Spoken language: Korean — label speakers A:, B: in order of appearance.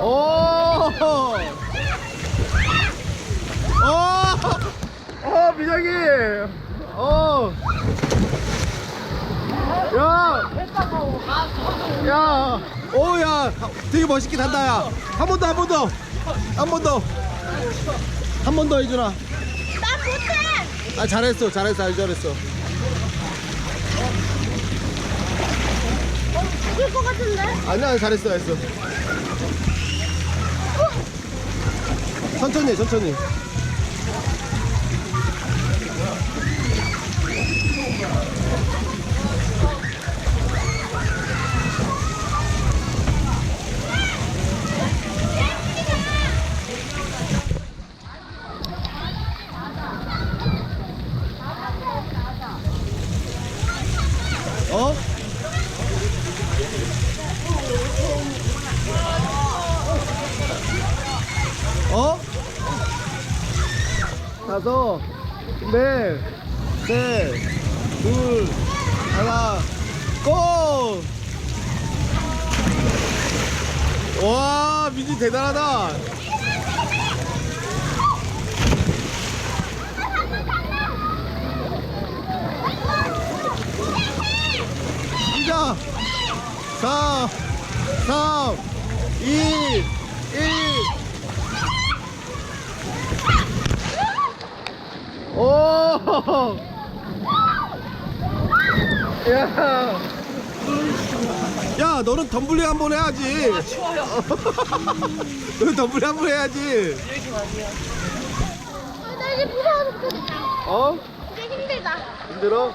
A: 오! 오! 어, 민혁이! 어! 야! 야! 오, 야! 되게 멋있게 단다, 야! 한 번 더, 한 번 더! 한 번 더! 한 번 더 해주라!
B: 나 못해!
A: 아, 잘했어, 잘했어, 아주 잘했어. 아니야, 잘했어, 잘했어. 천천히 해, 천천히. 어? 어? 다섯, 넷, 셋, 둘, 하나, 고! 와, 민지 대단하다. 시작! 4, 3, 2, 1. 오! 야! 야, 너는 덤블링 한 번 해야지.
C: 좋아요.
A: 너는 덤블링 한 번 해야지.
B: 아, 나 이제 무서워 죽겠다.
A: 어?
B: 이제 힘들다.
A: 힘들어?